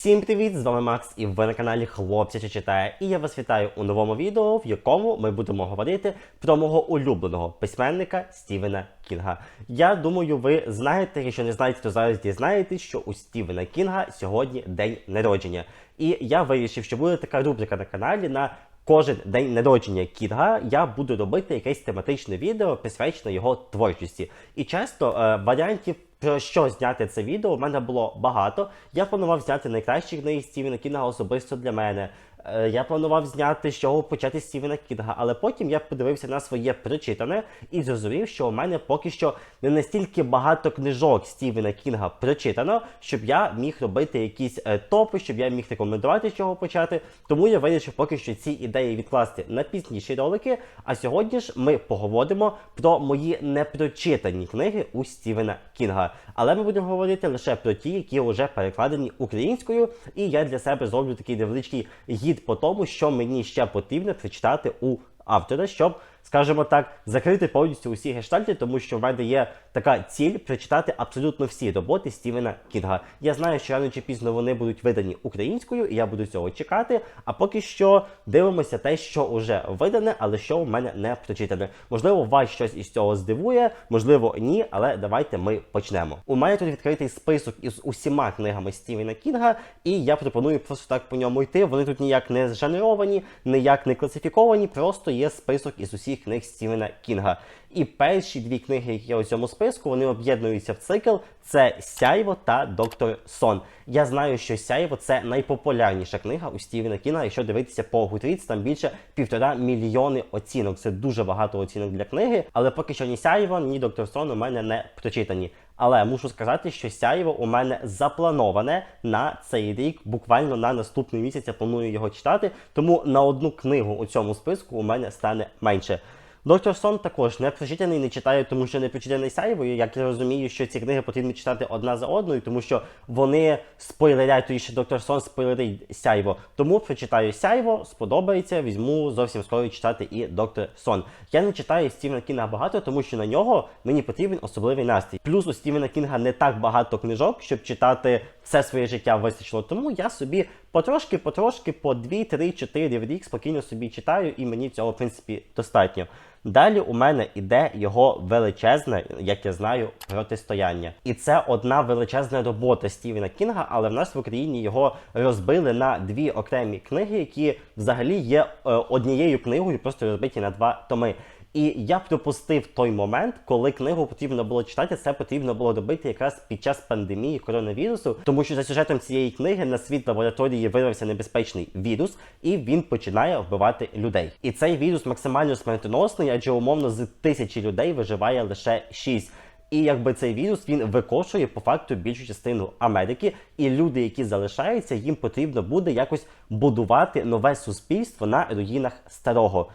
Всім привіт! З вами Макс, і ви на каналі Хлопця що читає. І я вас вітаю у новому відео, в якому ми будемо говорити про мого улюбленого письменника Стівена Кінга. Я думаю, ви знаєте, якщо не знаєте, то зараз дізнаєтесь, що у Стівена Кінга сьогодні день народження. І я вирішив, що буде така рубрика на каналі на кожен день народження Кінга я буду робити якесь тематичне відео, присвячене його творчості. І часто е, варіантів. Про що зняти це відео? У мене було багато. Я планував зняти найкращі книги Стівена Кінга особисто для мене. Е, Я планував зняти з чого почати Стівена Кінга, але потім я подивився на своє прочитане і зрозумів, що у мене поки що не настільки багато книжок Стівена Кінга прочитано, щоб я міг робити якісь е, топи, щоб я міг рекомендувати з чого почати. Тому я вирішив поки що ці ідеї відкласти на пізніші ролики. А сьогодні ж ми поговоримо про мої непрочитані книги у Стівена Кінга. Але ми будемо говорити лише про ті, які вже перекладені українською. І я для себе зроблю такий невеличкий гід по тому, що мені ще потрібно прочитати у автора, щоб, скажімо так, закрити повністю усі гештальти, тому що в мене є така ціль прочитати абсолютно всі роботи Стівена Кінга. Я знаю, що рано чи пізно вони будуть видані українською, і я буду цього чекати. А поки що дивимося те, що вже видане, але що у мене не прочитане. Можливо, вас щось із цього здивує, можливо, ні, але давайте ми почнемо. У мене тут відкритий список із усіма книгами Стівена Кінга, і я пропоную просто так по ньому йти. Вони тут ніяк не зжанеровані, ніяк не класифіковані, просто є список із усіх книг Стівена Кінга. І перші дві книги, які є у цьому списку, вони об'єднуються в цикл. Це Сяйво та Доктор Сон. Я знаю, що Сяйво це найпопулярніша книга у Стівена Кінга. Якщо дивитися по Goodreads, там більше півтора мільйони оцінок. Це дуже багато оцінок для книги. Але поки що ні Сяйво, ні Доктор Сон у мене не прочитані. Але мушу сказати, що Сяйво у мене заплановане на цей рік, буквально на наступний місяць я планую його читати. Тому на одну книгу у цьому списку у мене стане менше. Доктор Сон також не прочитаний, не читаю, тому що не прочитаний Сяйвою. Як я розумію, що ці книги потрібно читати одна за одною, тому що вони спойлерять, то ще Доктор Сон спойлерить Сяйво. Тому прочитаю Сяйво, сподобається, візьму зовсім скоро читати і Доктор Сон. Я не читаю Стівена Кінга багато, тому що на нього мені потрібен особливий настрій. Плюс у Стівена Кінга не так багато книжок, щоб читати все своє життя вистачило. Тому я собі потрошки, потрошки, по 2, 3, 4 в рік спокійно собі читаю, і мені цього в принципі достатньо. Далі у мене іде його величезне, як я знаю, протистояння. І це одна величезна робота Стівена Кінга, але в нас в Україні його розбили на дві окремі книги, які взагалі є е, однією книгою, просто розбиті на два томи. І я пропустив той момент, коли книгу потрібно було читати. Це потрібно було робити якраз під час пандемії коронавірусу, тому що за сюжетом цієї книги на світ лабораторії виявився небезпечний вірус, і він починає вбивати людей. І цей вірус максимально смертоносний, адже умовно з тисячі людей виживає лише шість. І якби цей вірус він викошує по факту більшу частину Америки, і люди, які залишаються, їм потрібно буде якось будувати нове суспільство на руїнах старого.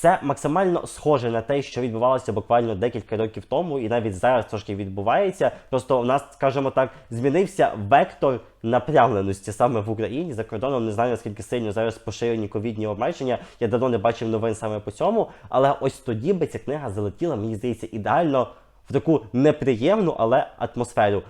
Це максимально схоже на те, що відбувалося буквально декілька років тому, і навіть зараз трошки відбувається. Просто у нас, скажімо так, змінився вектор направленості саме в Україні. За кордоном не знаю наскільки сильно зараз поширені ковідні обмеження. Я давно не бачив новин саме по цьому. Але ось тоді би ця книга залетіла, мені здається, ідеально в таку неприємну, але атмосферу.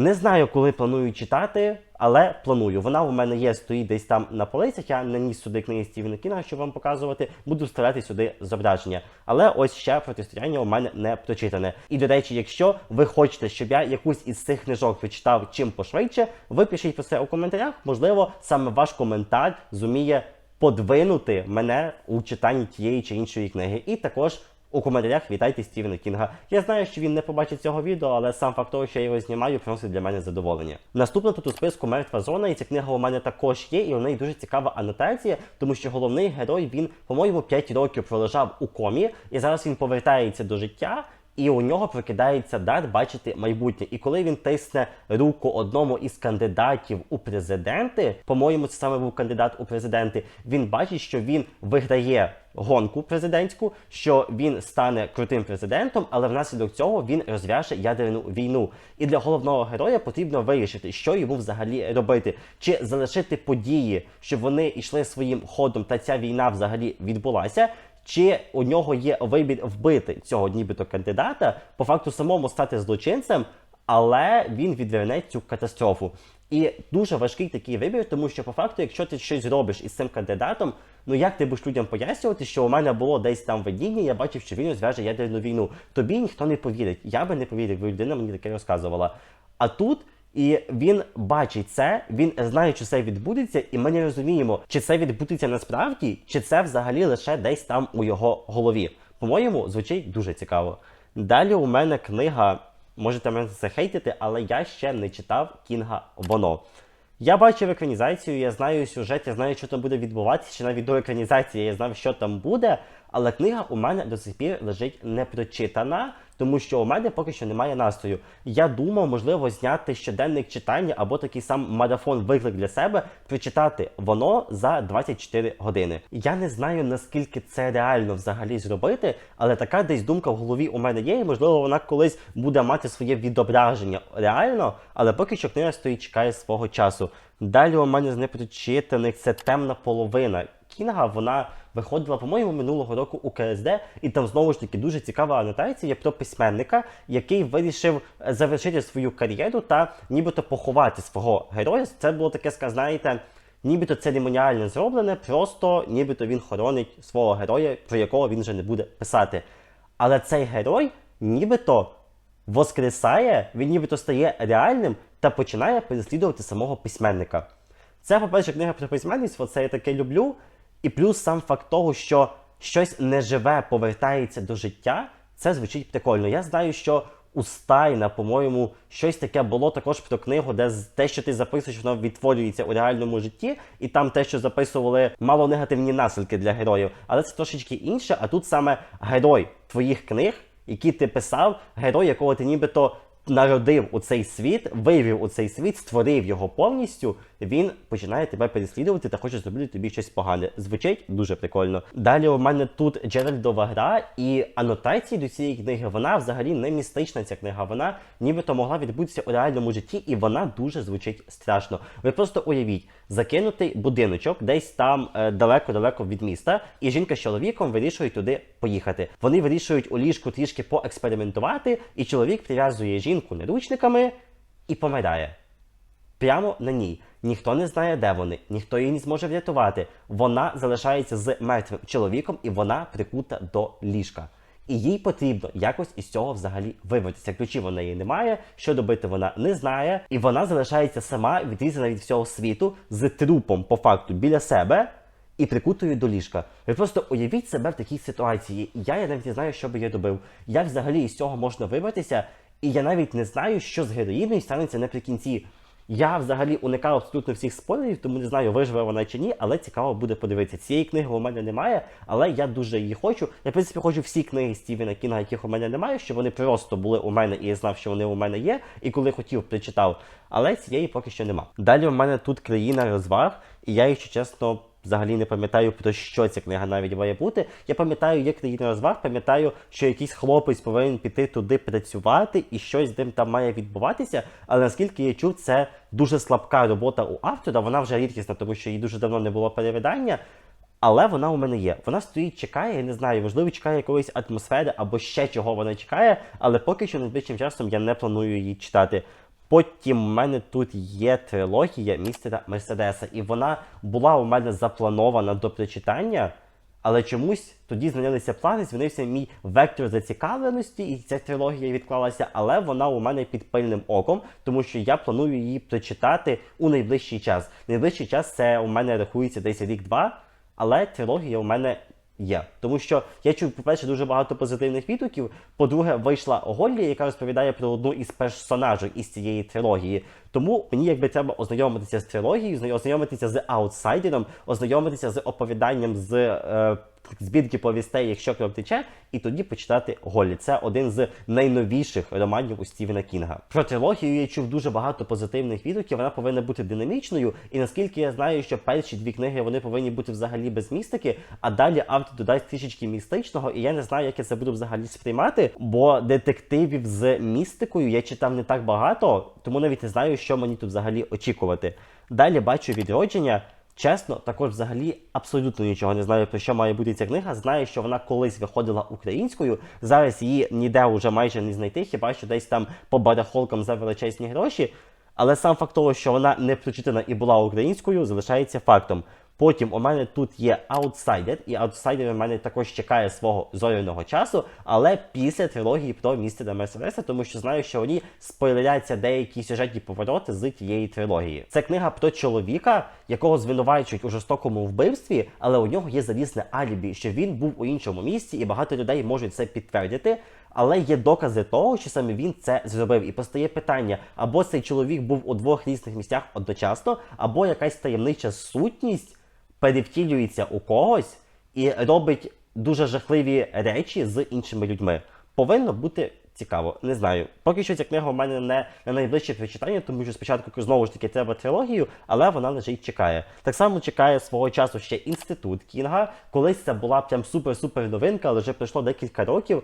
Не знаю, коли планую читати, але планую. Вона у мене є, стоїть десь там на полицях. Я не ніс сюди книги Стівена Кінга, щоб вам показувати. Буду вставляти сюди зображення. Але ось ще протистояння у мене не прочитане. І до речі, якщо ви хочете, щоб я якусь із цих книжок прочитав чим пошвидше, ви пишіть про це у коментарях. Можливо, саме ваш коментар зуміє подвинути мене у читанні тієї чи іншої книги. І також. У коментарях вітайте Стівена Кінга. Я знаю, що він не побачить цього відео, але сам факт того, що я його знімаю, приносить для мене задоволення. Наступна тут у списку мертва зона, і ця книга у мене також є, і у неї дуже цікава анотація, тому що головний герой він, по-моєму, 5 років пролежав у комі, і зараз він повертається до життя. І у нього прокидається дар бачити майбутнє. І коли він тисне руку одному із кандидатів у президенти, по-моєму, це саме був кандидат у президенти. Він бачить, що він виграє гонку президентську, що він стане крутим президентом, але внаслідок цього він розв'яже ядерну війну. І для головного героя потрібно вирішити, що йому взагалі робити, чи залишити події, щоб вони йшли своїм ходом, та ця війна взагалі відбулася. Чи у нього є вибір вбити цього нібито кандидата, по факту самому стати злочинцем, але він відверне цю катастрофу. І дуже важкий такий вибір, тому що по факту, якщо ти щось робиш із цим кандидатом, ну як ти будеш людям пояснювати, що у мене було десь там видіння, я бачив, що він розв'яже ядерну війну. Тобі ніхто не повірить. Я би не повірив, бо людина мені таке розказувала. А тут. І він бачить це, він знає, що це відбудеться, і ми не розуміємо, чи це відбудеться насправді, чи це взагалі лише десь там у його голові. По-моєму, звучить дуже цікаво. Далі у мене книга, можете мене захейтити, але я ще не читав Кінга Воно. Я бачив екранізацію, я знаю сюжет, я знаю, що там буде відбуватися, чи навіть до екранізації я знав, що там буде. Але книга у мене до сих пір лежить не прочитана, тому що у мене поки що немає настрою. Я думав, можливо, зняти щоденник читання або такий сам марафон виклик для себе, прочитати воно за 24 години. Я не знаю наскільки це реально взагалі зробити, але така десь думка в голові у мене є, і можливо вона колись буде мати своє відображення реально, але поки що книга стоїть чекає свого часу. Далі у мене з непрочитаних це темна половина. Кінга вона виходила, по-моєму, минулого року у КСД, і там знову ж таки дуже цікава анотація про письменника, який вирішив е, завершити свою кар'єру та нібито поховати свого героя. Це було таке, знаєте, нібито церемоніально зроблене, просто нібито він хоронить свого героя, про якого він вже не буде писати. Але цей герой нібито воскресає, він нібито стає реальним та починає переслідувати самого письменника. Це, по-перше, книга про письменництво, це я таке люблю. І плюс сам факт того, що щось неживе повертається до життя, це звучить прикольно. Я знаю, що у Стайна, по-моєму, щось таке було також про книгу, де те, що ти записуєш, воно відтворюється у реальному житті, і там те, що записували, мало негативні наслідки для героїв. Але це трошечки інше. А тут саме герой твоїх книг, які ти писав, герой, якого ти нібито народив у цей світ, вивів у цей світ, створив його повністю, він починає тебе переслідувати та хоче зробити тобі щось погане. Звучить дуже прикольно. Далі у мене тут Джеральдова гра, і анотації до цієї книги вона взагалі не містична. Ця книга. Вона нібито могла відбутися у реальному житті, і вона дуже звучить страшно. Ви просто уявіть, закинутий будиночок десь там далеко-далеко від міста, і жінка з чоловіком вирішують туди поїхати. Вони вирішують у ліжку трішки поекспериментувати, і чоловік прив'язує жінку наручниками і помирає. Прямо на ній. Ніхто не знає, де вони, ніхто її не зможе врятувати. Вона залишається з мертвим чоловіком, і вона прикута до ліжка. І їй потрібно якось із цього взагалі вибратися. Ключів у неї немає, що робити вона не знає, і вона залишається сама відрізана від всього світу з трупом по факту біля себе і прикутою до ліжка. Ви просто уявіть себе в такій ситуації. Я, я навіть не знаю, що би я робив. Як взагалі із цього можна вибратися? І я навіть не знаю, що з героїною станеться наприкінці. Я взагалі уникав абсолютно всіх спойлерів, тому не знаю, виживе вона чи ні, але цікаво буде подивитися. Цієї книги у мене немає, але я дуже її хочу. Я, в принципі, хочу всі книги Стівена Кінга, яких у мене немає, щоб вони просто були у мене і я знав, що вони у мене є, і коли хотів, прочитав. Але цієї поки що нема. Далі у мене тут країна розваг, і я, якщо чесно, взагалі не пам'ятаю про що ця книга навіть має бути. Я пам'ятаю, є країна розваг, пам'ятаю, що якийсь хлопець повинен піти туди працювати і щось з ним там має відбуватися. Але наскільки я чув, це дуже слабка робота у автора. Вона вже рідкісна, тому що їй дуже давно не було перевидання. Але вона у мене є. Вона стоїть, чекає, я не знаю, можливо, чекає якоїсь атмосфери або ще чого вона чекає, але поки що найближчим часом я не планую її читати. Потім в мене тут є трилогія містера Мерседеса, і вона була у мене запланована до прочитання, але чомусь тоді змінилися плани, змінився мій вектор зацікавленості, і ця трилогія відклалася, але вона у мене під пильним оком, тому що я планую її прочитати у найближчий час. Найближчий час це у мене рахується десь рік-два, але трилогія у мене є. Тому що я чув, по-перше, дуже багато позитивних відгуків. По-друге, вийшла Голлі, яка розповідає про одну із персонажів із цієї трилогії. Тому мені якби треба ознайомитися з трилогією, зна- ознайомитися з аутсайдером, ознайомитися з оповіданням з е, збірки повістей, якщо кров тече, і тоді почитати Голлі. Це один з найновіших романів у Стівена Кінга. Про трилогію я чув дуже багато позитивних відгуків. Вона повинна бути динамічною. І наскільки я знаю, що перші дві книги вони повинні бути взагалі без містики, а далі автор додасть трішечки містичного, і я не знаю, як я це буду взагалі сприймати, бо детективів з містикою я читав не так багато, тому навіть не знаю, що мені тут взагалі очікувати. Далі бачу відродження. Чесно, також взагалі абсолютно нічого не знаю про що має бути ця книга. Знаю, що вона колись виходила українською. Зараз її ніде вже майже не знайти, хіба що десь там по барахолкам за величезні гроші. Але сам факт того, що вона не прочитана і була українською, залишається фактом. Потім у мене тут є Outsider, і Outsider у мене також чекає свого зоряного часу, але після трилогії про містера Мерседеса, тому що знаю, що вони спойлеряться деякі сюжетні повороти з тієї трилогії. Це книга про чоловіка, якого звинувачують у жорстокому вбивстві, але у нього є залізне алібі, що він був у іншому місці, і багато людей можуть це підтвердити. Але є докази того, що саме він це зробив, і постає питання: або цей чоловік був у двох різних місцях одночасно, або якась таємнича сутність перевтілюється у когось і робить дуже жахливі речі з іншими людьми. Повинно бути цікаво, не знаю. Поки що ця книга у мене не на найближче прочитання, тому що спочатку знову ж таки треба трилогію, але вона лежить чекає. Так само чекає свого часу ще інститут Кінга. Колись це була прям супер-супер новинка, але вже пройшло декілька років.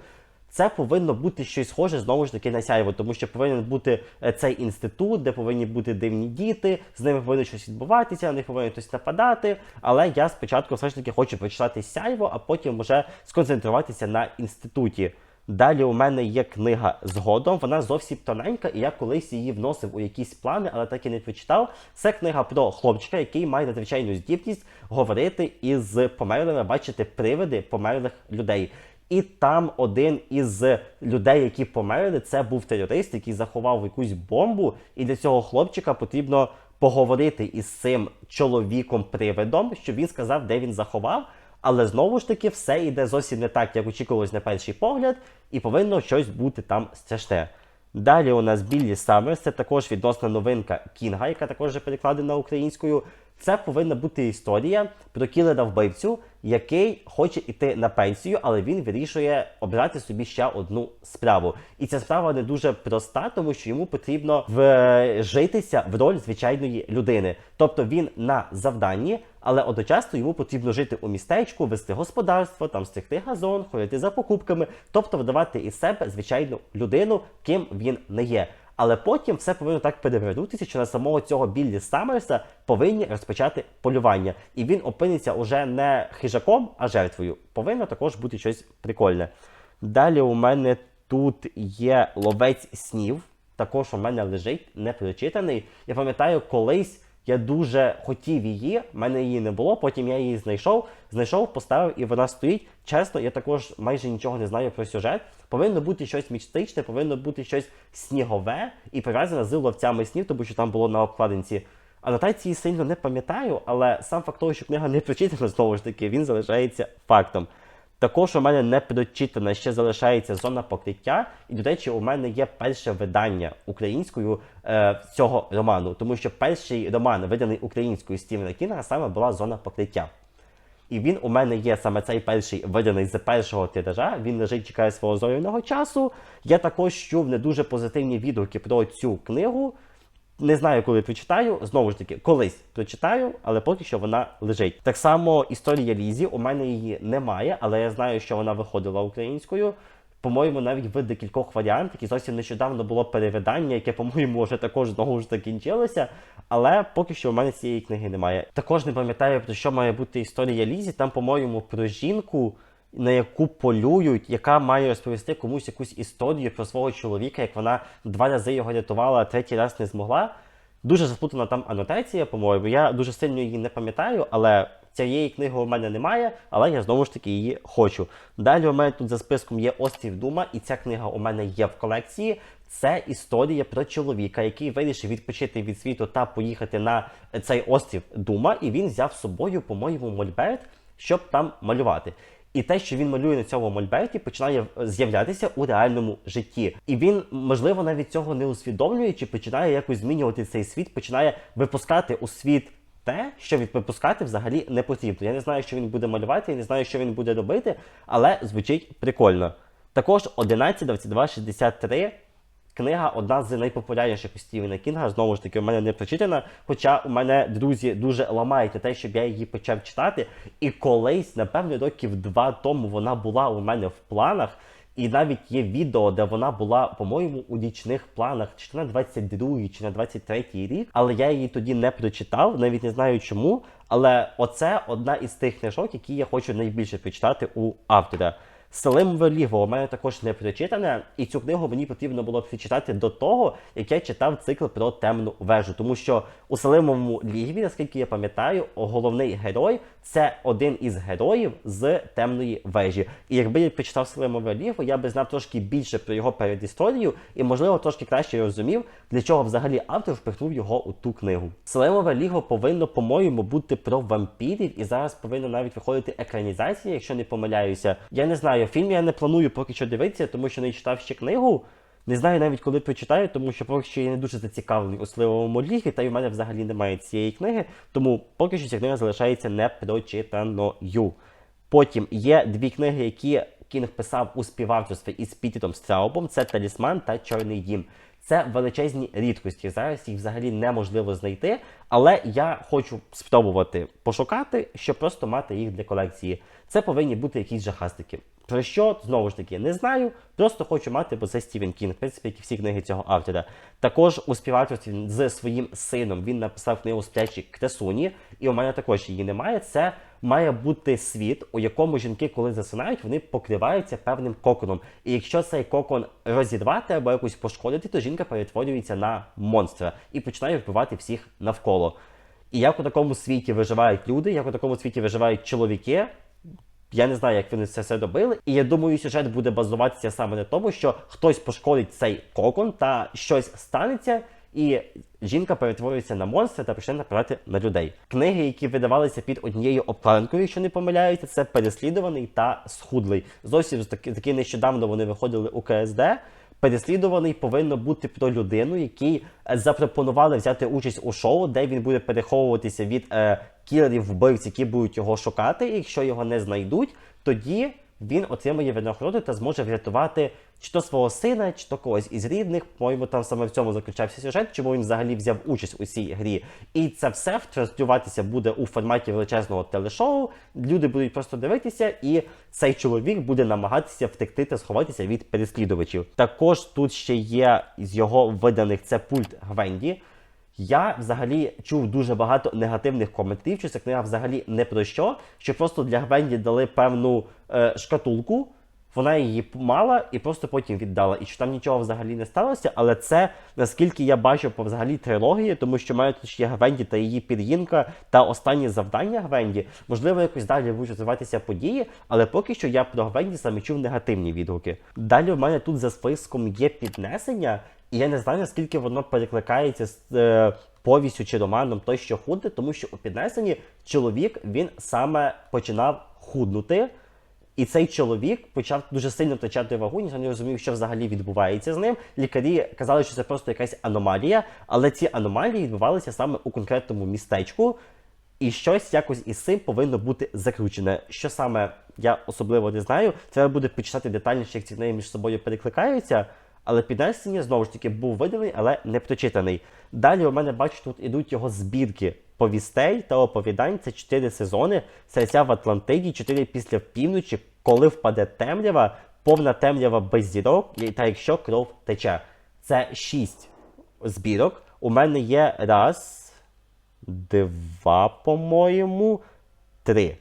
Це повинно бути щось схоже знову ж таки на сяйво, тому що повинен бути е, цей інститут, де повинні бути дивні діти, з ними повинно щось відбуватися, на них повинен хтось нападати. Але я спочатку все ж таки хочу прочитати сяйво, а потім вже сконцентруватися на інституті. Далі у мене є книга згодом. Вона зовсім тоненька, і я колись її вносив у якісь плани, але так і не прочитав. Це книга про хлопчика, який має надзвичайну здібність говорити із померлими, бачити привиди померлих людей. І там один із людей, які померли, це був терорист, який заховав якусь бомбу, і для цього хлопчика потрібно поговорити із цим чоловіком-привидом, щоб він сказав, де він заховав. Але знову ж таки, все йде зовсім не так, як очікувалось на перший погляд, і повинно щось бути там страшне. Далі у нас Біллі Саммерс, це також відносна новинка Кінга, яка також перекладена українською. Це повинна бути історія про кілера вбивцю, який хоче йти на пенсію, але він вирішує обрати собі ще одну справу. І ця справа не дуже проста, тому що йому потрібно вжитися в роль звичайної людини. Тобто він на завданні, але одночасно йому потрібно жити у містечку, вести господарство, там стригти газон, ходити за покупками, тобто видавати із себе звичайну людину, ким він не є. Але потім все повинно так перевернутися, що на самого цього Біллі Саммерса повинні розпочати полювання. І він опиниться уже не хижаком, а жертвою. Повинно також бути щось прикольне. Далі у мене тут є ловець снів. Також у мене лежить непрочитаний. Я пам'ятаю, колись я дуже хотів її, в мене її не було. Потім я її знайшов, знайшов, поставив, і вона стоїть. Чесно, я також майже нічого не знаю про сюжет. Повинно бути щось містичне, повинно бути щось снігове і пов'язане з ловцями снів, тому що там було на обкладинці. Анотації сильно не пам'ятаю, але сам факт того, що книга не прочитана, знову ж таки, він залишається фактом. Також у мене не прочитана ще залишається зона покриття, і до речі, у мене є перше видання українською е, цього роману, тому що перший роман, виданий українською Стівена Кінга, саме була зона покриття. І він у мене є саме цей перший виданий з першого тиража. Він лежить, чекає свого зоряного часу. Я також чув не дуже позитивні відгуки про цю книгу. Не знаю, коли прочитаю. Знову ж таки, колись прочитаю, але поки що вона лежить. Так само історія Лізі. У мене її немає, але я знаю, що вона виходила українською. По-моєму, навіть в декількох варіантах, і зовсім нещодавно було перевидання, яке, по-моєму, вже також знову ж закінчилося. Але поки що у мене цієї книги немає. Також не пам'ятаю, про що має бути історія Лізі. Там, по-моєму, про жінку, на яку полюють, яка має розповісти комусь якусь історію про свого чоловіка, як вона два рази його рятувала, а третій раз не змогла. Дуже заплутана там анотація, по-моєму. Я дуже сильно її не пам'ятаю, але цієї книги у мене немає, але я знову ж таки її хочу. Далі у мене тут за списком є Острів Дума, і ця книга у мене є в колекції. Це історія про чоловіка, який вирішив відпочити від світу та поїхати на цей острів Дума, і він взяв з собою, по-моєму, мольберт, щоб там малювати. І те, що він малює на цьому мольберті, починає з'являтися у реальному житті. І він, можливо, навіть цього не усвідомлюючи, починає якось змінювати цей світ, починає випускати у світ те, що відпускати взагалі не потрібно. Я не знаю, що він буде малювати, я не знаю, що він буде робити, але звучить прикольно. Також 11, 22, 63 Книга одна з найпопулярніших у Стівена Кінга. Знову ж таки, у мене не прочитана. Хоча у мене друзі дуже ламають на те, щоб я її почав читати. І колись, напевно, років два тому вона була у мене в планах. І навіть є відео, де вона була, по-моєму, у річних планах, чи на 22 чи на 23 рік. Але я її тоді не прочитав, навіть не знаю чому. Але оце одна із тих книжок, які я хочу найбільше прочитати у автора. Селимове ліво у мене також не прочитане, і цю книгу мені потрібно було прочитати до того, як я читав цикл про темну вежу. Тому що у Селимовому лігві, наскільки я пам'ятаю, головний герой це один із героїв з темної вежі. І якби я прочитав Селимове ліво, я би знав трошки більше про його передісторію і, можливо, трошки краще розумів, для чого взагалі автор впихнув його у ту книгу. Селимове ліго повинно, по-моєму, бути про вампірів, і зараз повинна навіть виходити екранізація, якщо не помиляюся. Я не знаю, фільм я не планую поки що дивитися, тому що не читав ще книгу. Не знаю навіть коли прочитаю, тому що поки що я не дуже зацікавлений у сливовому лігі, та й у мене взагалі немає цієї книги, тому поки що ця книга залишається непрочитаною. Потім є дві книги, які Кінг писав у співавторстві із Пітітом Страубом: це Талісман та Чорний Дім. Це величезні рідкості. Зараз їх взагалі неможливо знайти, але я хочу спробувати пошукати, щоб просто мати їх для колекції. Це повинні бути якісь жахастики. Про що знову ж таки не знаю, просто хочу мати, бо це Стівен Кінг, в принципі, як і всі книги цього автора. Також у співавторстві з своїм сином він написав книгу «Сплячі красуні, і у мене також її немає. Це має бути світ, у якому жінки, коли засинають, вони покриваються певним коконом. І якщо цей кокон розірвати або якось пошкодити, то жінка перетворюється на монстра і починає вбивати всіх навколо. І як у такому світі виживають люди, як у такому світі виживають чоловіки. Я не знаю, як вони це все робили. І я думаю, сюжет буде базуватися саме на тому, що хтось пошкодить цей кокон та щось станеться, і жінка перетворюється на монстра та почне нападати на людей. Книги, які видавалися під однією обкладинкою, якщо не помиляюся, це переслідуваний та схудлий. Зовсім таки нещодавно вони виходили у КСД. Переслідуваний повинно бути про людину, який е, запропонували взяти участь у шоу, де він буде переховуватися від е, кілерів вбивць, які будуть його шукати. І якщо його не знайдуть, тоді він отримає винагороду та зможе врятувати чи то свого сина, чи то когось із рідних. По-моєму, там саме в цьому заключався сюжет, чому він взагалі взяв участь у цій грі. І це все транслюватися буде у форматі величезного телешоу. Люди будуть просто дивитися, і цей чоловік буде намагатися втекти та сховатися від переслідувачів. Також тут ще є з його виданих це пульт Гвенді. Я взагалі чув дуже багато негативних коментарів, що ця книга взагалі не про що, що просто для Гвенді дали певну е, шкатулку, вона її мала і просто потім віддала. І що там нічого взагалі не сталося, але це наскільки я бачив по взагалі трилогії, тому що маю тут ще Гвенді та її під'їнка та останні завдання Гвенді. Можливо, якось далі будуть розвиватися події, але поки що я про Гвенді саме чув негативні відгуки. Далі в мене тут за списком є піднесення. І я не знаю, наскільки воно перекликається з е, повістю чи романом той, що худне, тому що у піднесенні чоловік він саме починав худнути. І цей чоловік почав дуже сильно втрачати вагу, ніхто не розумів, що взагалі відбувається з ним. Лікарі казали, що це просто якась аномалія, але ці аномалії відбувалися саме у конкретному містечку, і щось якось із цим повинно бути закручене. Що саме я особливо не знаю. Треба буде почитати детальніше, як ці книги між собою перекликаються. Але піднесення знову ж таки був виданий, але не прочитаний. Далі у мене бачу, тут ідуть його збірки повістей та оповідань. Це чотири сезони. Серця в Атлантиді, чотири після півночі, коли впаде темрява, повна темрява без зірок, та якщо кров тече. Це шість збірок. У мене є раз, два, по-моєму, три.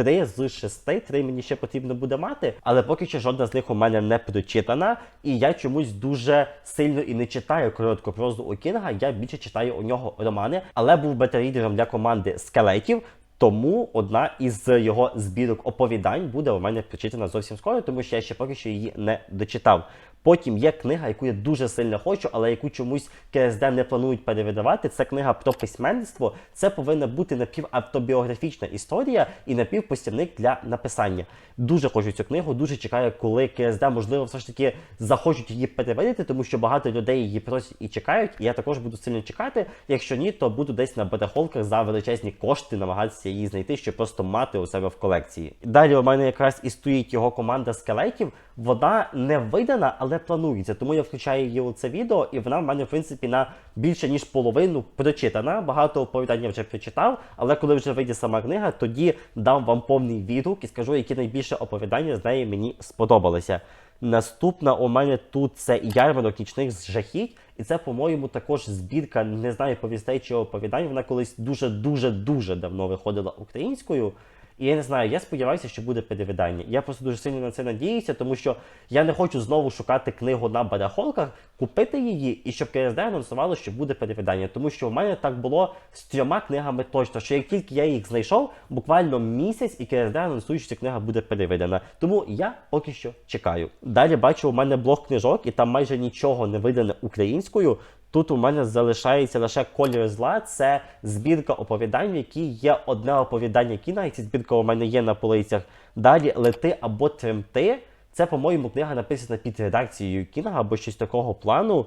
Три з шести, три мені ще потрібно буде мати, але поки що жодна з них у мене не прочитана, і я чомусь дуже сильно і не читаю коротку прозу у Кінга. Я більше читаю у нього романи, але був бета-рідером для команди скелетів. Тому одна із його збірок оповідань буде у мене прочитана зовсім скоро, тому що я ще поки що її не дочитав. Потім є книга, яку я дуже сильно хочу, але яку чомусь КСД не планують перевидавати. Це книга про письменництво. Це повинна бути напівавтобіографічна історія і напівпостівник для написання. Дуже хочу цю книгу, дуже чекаю, коли КСД, можливо, все ж таки захочуть її перевидати, тому що багато людей її просять і чекають. І я також буду сильно чекати. Якщо ні, то буду десь на барахолках за величезні кошти намагатися її знайти, щоб просто мати у себе в колекції. Далі у мене якраз і стоїть його команда скелетів. Вона не видана, але планується. Тому я включаю її у це відео, і вона в мене, в принципі, на більше ніж половину прочитана. Багато оповідань я вже прочитав, але коли вже вийде сама книга, тоді дам вам повний відгук і скажу, які найбільше оповідання з неї мені сподобалися. Наступна у мене тут це ярмарок нічних жахіть, і це, по-моєму, також збірка, не знаю, повістей чи оповідань. Вона колись дуже-дуже дуже давно виходила українською. І я не знаю, я сподіваюся, що буде перевидання. Я просто дуже сильно на це надіюся, тому що я не хочу знову шукати книгу на барахолках, купити її, і щоб КСД анонсувало, що буде перевидання. Тому що в мене так було з трьома книгами точно, що як тільки я їх знайшов, буквально місяць і КСД анонсує, що ця книга буде переведена. Тому я поки що чекаю. Далі бачу, у мене блок книжок, і там майже нічого не видане українською. Тут у мене залишається лише колір зла. Це збірка оповідань, в якій є одне оповідання кіна, і ця збірка у мене є на полицях. Далі лети або тремти. Це, по-моєму, книга написана під редакцією Кінга або щось такого плану.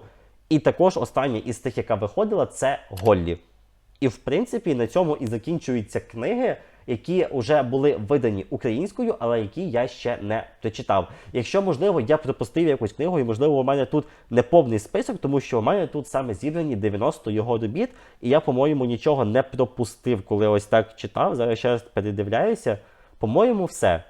І також остання із тих, яка виходила, це Голлі. І в принципі на цьому і закінчуються книги, які вже були видані українською, але які я ще не прочитав. Якщо можливо, я пропустив якусь книгу, і можливо, у мене тут не повний список, тому що у мене тут саме зібрані 90 його робіт, і я, по-моєму, нічого не пропустив, коли ось так читав. Зараз ще раз передивляюся. По-моєму, все.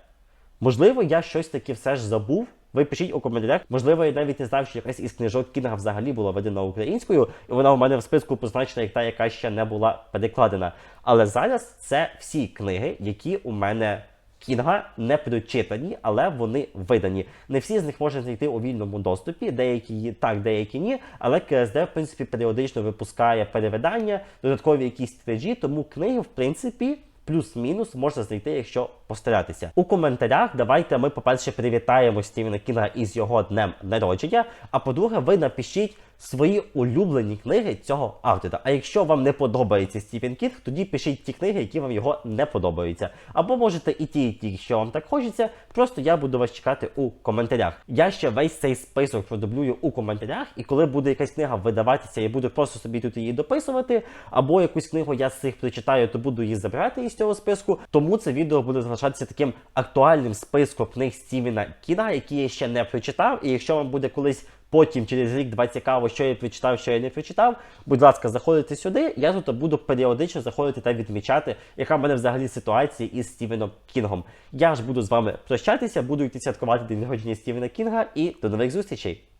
Можливо, я щось таки все ж забув. Ви пишіть у коментарях. Можливо, я навіть не знав, що якась із книжок Кінга взагалі була видана українською, і вона у мене в списку позначена як та, яка ще не була перекладена. Але зараз це всі книги, які у мене Кінга не прочитані, але вони видані. Не всі з них можна знайти у вільному доступі, деякі так, деякі ні. Але КСД, в принципі, періодично випускає перевидання, додаткові якісь тиражі, тому книги, в принципі. Плюс-мінус можна знайти, якщо постаратися. У коментарях давайте ми, по-перше, привітаємо Стівена Кінга із його днем народження. А по-друге, ви напишіть свої улюблені книги цього автора. А якщо вам не подобається Стівен Кінг, тоді пишіть ті книги, які вам його не подобаються. Або можете і ті, і ті, що вам так хочеться. Просто я буду вас чекати у коментарях. Я ще весь цей список продублюю у коментарях, і коли буде якась книга видаватися, я буду просто собі тут її дописувати. Або якусь книгу я з цих прочитаю, то буду її забирати із цього списку. Тому це відео буде залишатися таким актуальним списком книг Стівена Кіна, які я ще не прочитав. І якщо вам буде колись потім через рік-два цікаво, що я прочитав, що я не прочитав. Будь ласка, заходите сюди. Я тут буду періодично заходити та відмічати, яка в мене взагалі ситуація із Стівеном Кінгом. Я ж буду з вами прощатися, буду йти святкувати день народження Стівена Кінга і до нових зустрічей.